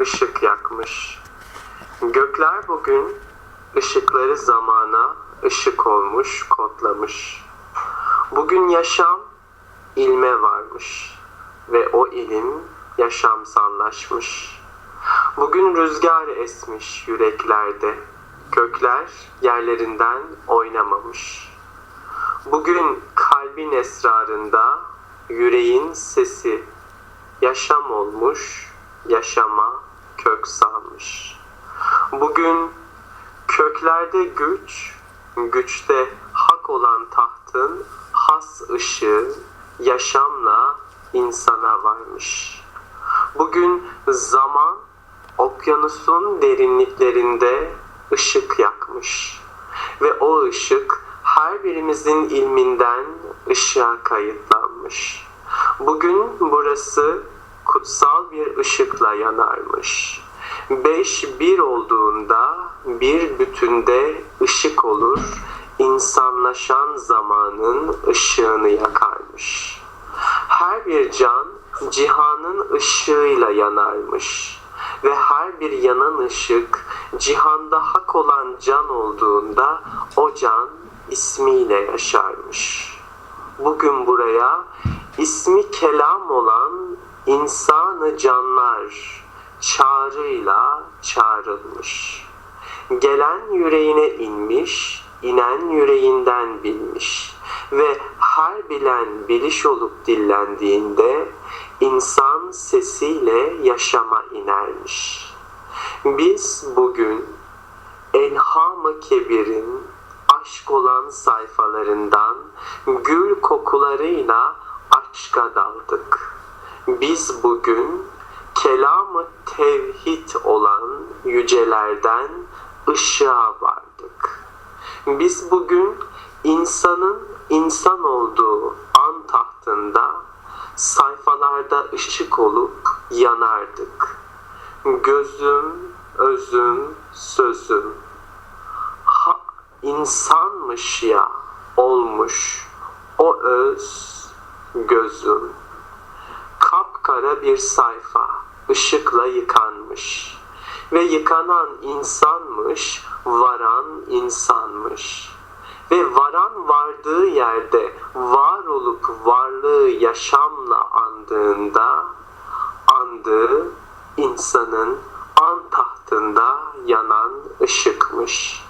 ışık yakmış. Gökler bugün ışıkları zamana ışık olmuş, kodlamış. Bugün yaşam ilme varmış ve o ilim yaşamsallaşmış. Bugün rüzgar esmiş yüreklerde, kökler yerlerinden oynamamış. Bugün kalbin esrarında yüreğin sesi yaşam olmuş, yaşama kök salmış. Bugün köklerde güç, güçte hak olan tahtın has ışığı yaşamla insana varmış. Bugün zaman okyanusun derinliklerinde ışık yakmış ve o ışık her birimizin ilminden ışığa kayıtlanmış. Bugün burası kutsal bir ışıkla yanarmış. Beş bir olduğunda bir bütünde ışık olur, insanlaşan zamanın ışığını yakarmış. Her bir can cihanın ışığıyla yanarmış ve her bir yanan ışık cihanda hak olan can olduğunda o can ismiyle yaşarmış. Bugün buraya ismi kelam olan insanı canlar çağrıyla çağrılmış. Gelen yüreğine inmiş, inen yüreğinden bilmiş ve her bilen biliş olup dillendiğinde insan sesiyle yaşama inermiş. Biz bugün Elham-ı Kebir'in aşk olan sayfalarından gül kokularıyla aşka daldık. Biz bugün kelamı tevhid olan yücelerden ışığa vardık. Biz bugün insanın insan olduğu an tahtında sayfalarda ışık olup yanardık. Gözüm, özüm, sözüm. Ha, insanmış ya olmuş o öz gözüm. Kapkara bir sayfa ışıkla yıkanmış ve yıkanan insanmış, varan insanmış. Ve varan vardığı yerde var olup varlığı yaşamla andığında andığı insanın an tahtında yanan ışıkmış.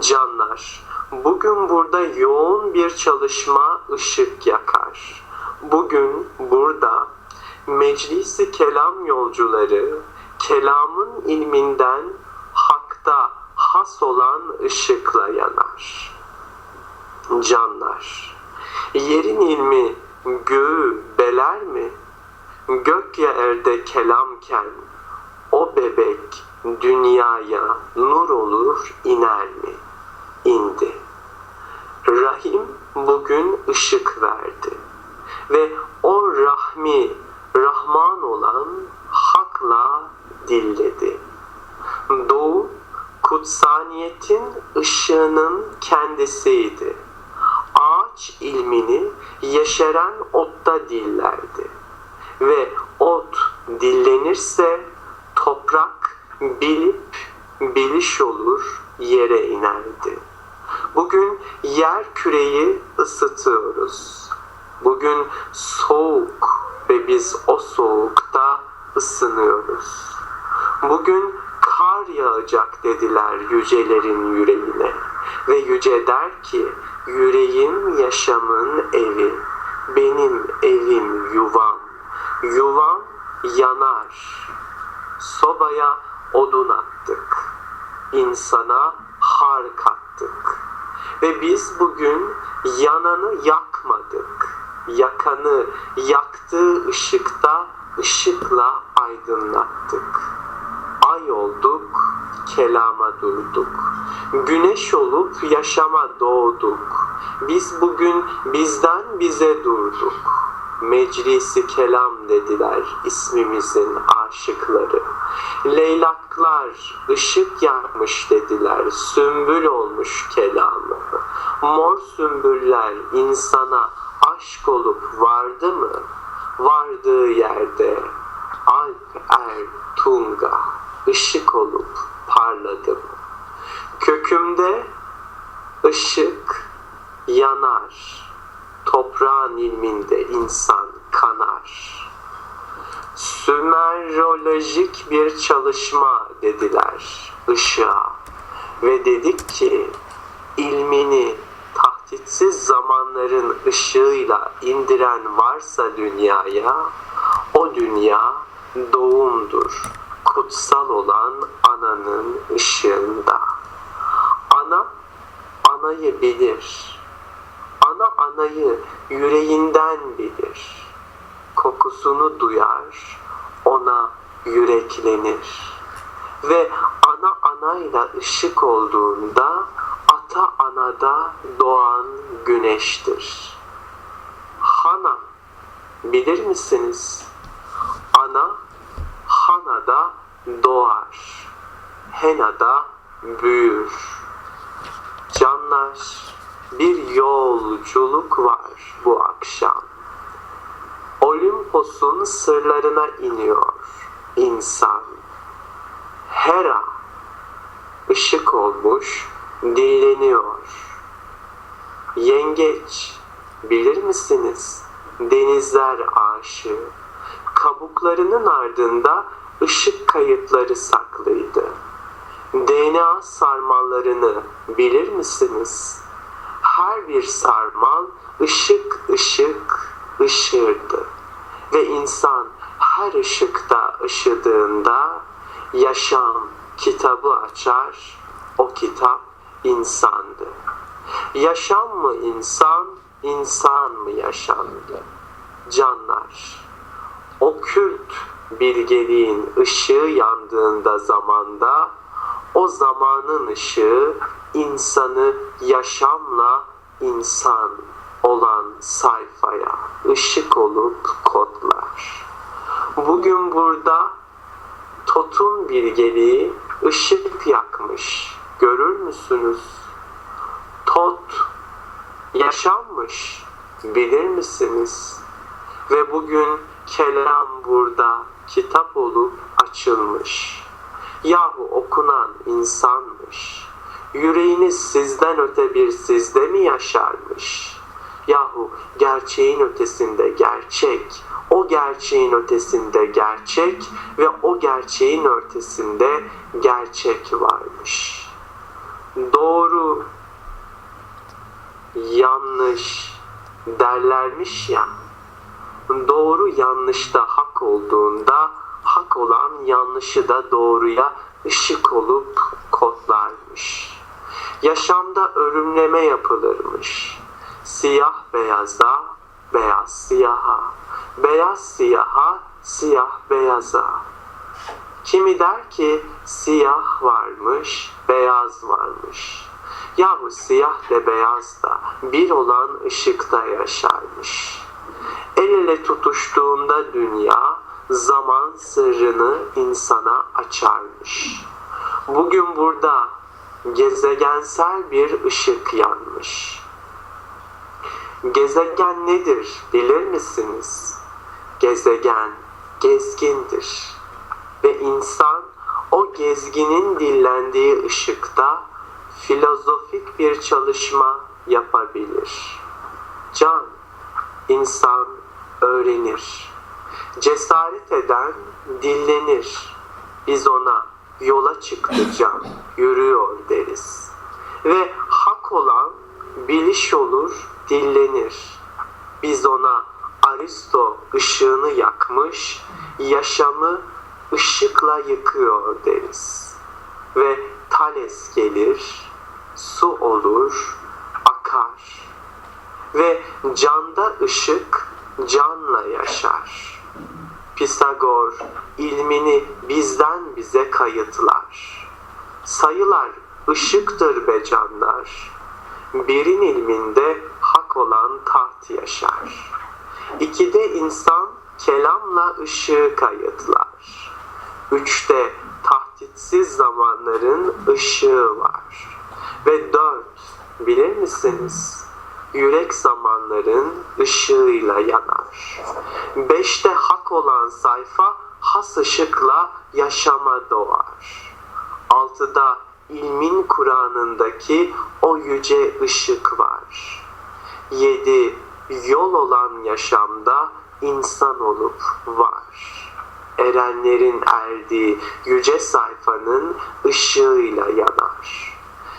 Canlar, bugün burada yoğun bir çalışma ışık yakar. Bugün burada meclisi kelam yolcuları kelamın ilminden hakta has olan ışıkla yanar. Canlar, yerin ilmi göğü beler mi? Gök ya erde kelamken o bebek dünyaya nur olur iner mi? İndi. Rahim bugün ışık verdi ve o rahmi Rahman olan hakla dilledi. Doğu kutsaniyetin ışığının kendisiydi. Ağaç ilmini yeşeren otta dillerdi. Ve ot dillenirse toprak bilip biliş olur yere inerdi. Bugün yer küreyi ısıtıyoruz. Bugün soğuk ve biz o soğukta ısınıyoruz. Bugün kar yağacak dediler yücelerin yüreğine ve yüce der ki yüreğim yaşamın evi, benim evim yuvam, yuvam yanar. Sobaya odun attık, insana har kattık ve biz bugün yananı yakmadık yakanı yaktığı ışıkta ışıkla aydınlattık. Ay olduk, kelama durduk. Güneş olup yaşama doğduk. Biz bugün bizden bize durduk. Meclisi kelam dediler ismimizin aşıkları. Leylaklar ışık yakmış dediler, sümbül olmuş kelamı. Mor sümbüller insana aşk olup vardı mı? Vardığı yerde Alp er tunga ışık olup parladım. Kökümde ışık yanar. Toprağın ilminde insan kanar. Sümerolojik bir çalışma dediler ışığa. Ve dedik ki ilmini tahditsiz zamanların ışığıyla indiren varsa dünyaya o dünya doğumdur. Kutsal olan ananın ışığında. Ana anayı bilir. Ana anayı yüreğinden bilir. Kokusunu duyar, ona yüreklenir. Ve ana anayla ışık olduğunda ata anada doğan güneştir. Hana bilir misiniz? Ana Hana'da doğar. Hena'da büyür. Canlar bir yolculuk var bu akşam. Olimpos'un sırlarına iniyor insan. Hera ışık olmuş dinleniyor. Yengeç bilir misiniz? Denizler aşığı. Kabuklarının ardında ışık kayıtları saklıydı. DNA sarmallarını bilir misiniz? Her bir sarmal ışık ışık ışırdı. Ve insan her ışıkta ışıdığında yaşam kitabı açar, o kitap insandı. Yaşam mı insan, insan mı yaşamdı? Canlar, okült bilgeliğin ışığı yandığında zamanda o zamanın ışığı insanı yaşamla insan olan sayfaya ışık olup kodlar. Bugün burada Totun bilgeliği ışık yakmış. Görür müsünüz? Tot yaşanmış. Bilir misiniz? Ve bugün kelam burada kitap olup açılmış. Yahu okunan insanmış. Yüreğiniz sizden öte bir sizde mi yaşarmış? Yahu gerçeğin ötesinde gerçek, o gerçeğin ötesinde gerçek ve o gerçeğin ötesinde gerçek varmış. Doğru, yanlış derlermiş ya. Doğru yanlışta hak olduğunda hak olan yanlışı da doğruya ışık olup kodlarmış. Yaşamda örümleme yapılırmış. Siyah beyaza, beyaz siyaha, beyaz siyaha, siyah beyaza. Kimi der ki siyah varmış, beyaz varmış. Yahu siyah ve beyaz da bir olan ışıkta yaşarmış. El ele tutuştuğunda dünya zaman sırrını insana açarmış. Bugün burada gezegensel bir ışık yanmış. Gezegen nedir bilir misiniz? Gezegen gezgindir. Ve insan o gezginin dillendiği ışıkta filozofik bir çalışma yapabilir. Can, insan öğrenir. Cesaret eden dillenir. Biz ona yola çıktı can, yürüyor deriz. Ve hak olan biliş olur, dillenir. Biz ona Aristo ışığını yakmış, yaşamı ışıkla yıkıyor deriz. Ve Thales gelir, su olur, akar. Ve canda ışık canla yaşar. Pisagor ilmini bizden bize kayıtlar. Sayılar ışıktır be canlar. Birin ilminde hak olan taht yaşar. İkide insan kelamla ışığı kayıtlar. Üçte tahditsiz zamanların ışığı var. Ve dört, bilir misiniz? Yürek zamanların ışığıyla yanar. Beşte hak olan sayfa has ışıkla yaşama doğar. Altıda ilmin Kur'an'ındaki o yüce ışık var. Yedi yol olan yaşamda insan olup var. Erenlerin erdiği yüce sayfanın ışığıyla yanar.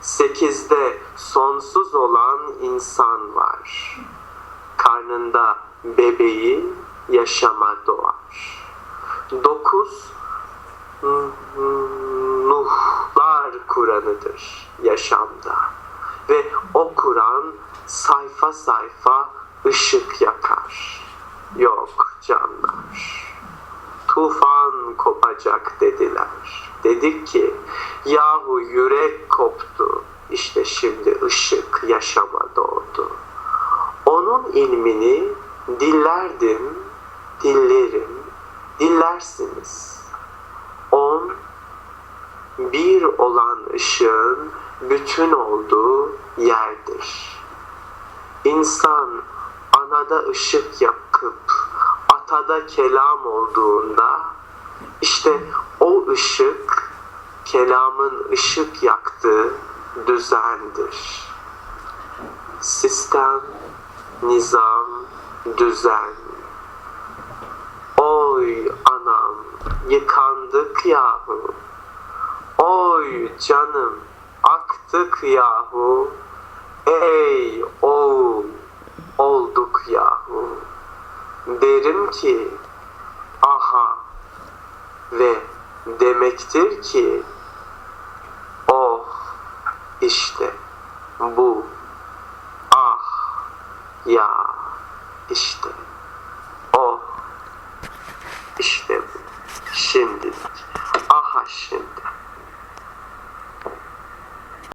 Sekizde sonsuz olan insan var. Karnında bebeği yaşama doğar. Dokuz Nuhlar Kur'an'ıdır yaşamda. Ve o Kur'an sayfa sayfa ışık yakar. Yok canlar. Tufan kopacak dediler. Dedik ki yahu yürek koptu. İşte şimdi ışık yaşama doğdu. Onun ilmini dillerdim, dillerim, dillersiniz. On, bir olan ışığın bütün olduğu yerdir. İnsan anada ışık yakıp atada kelam olduğunda işte o ışık kelamın ışık yaktığı düzendir. Sistem, nizam, düzen. Oy anam yıkandık yahu. Oy canım aktık yahu. Ey oğul olduk yahu. Derim ki aha. Ve demektir ki oh işte bu. Ah ya işte. Oh işte bu. Şimdilik